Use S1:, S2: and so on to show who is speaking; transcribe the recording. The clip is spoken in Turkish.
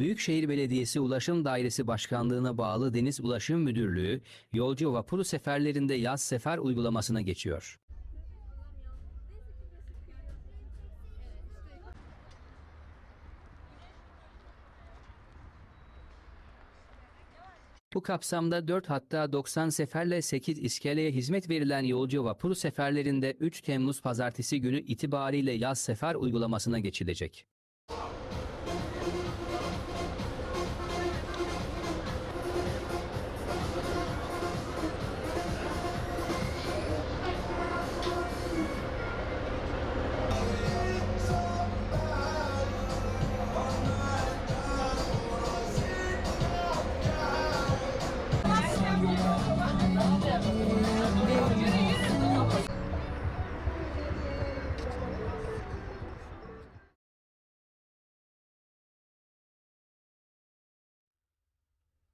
S1: Büyükşehir Belediyesi Ulaşım Dairesi Başkanlığı'na bağlı Deniz Ulaşım Müdürlüğü, yolcu vapuru seferlerinde yaz sefer uygulamasına geçiyor. Bu kapsamda 4 hatta 90 seferle 8 iskeleye hizmet verilen yolcu vapuru seferlerinde 3 Temmuz pazartesi günü itibariyle yaz sefer uygulamasına geçilecek.